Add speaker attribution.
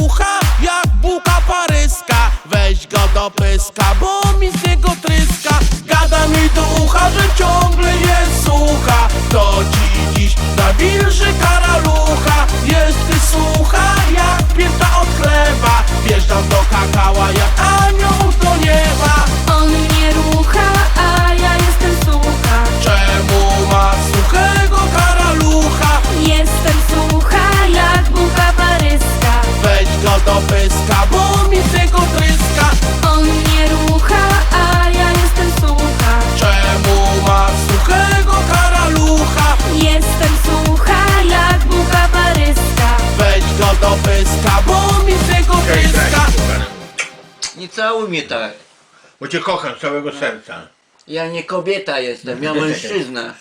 Speaker 1: wybucha jak buka paryska. Weź go do pyska, bo mi z niego tryska. Gada mi do ucha, że ciągle jest sucha To ci dziś na wilży karalucha Jest ty sucha jak pięta od chleba. Wjeżdżam do kakała jak pyska, bo mi z tego pyska.
Speaker 2: Nie całuj mnie tak.
Speaker 3: Bo cię kocham z całego serca.
Speaker 2: Ja nie kobieta jestem, ja mężczyzna.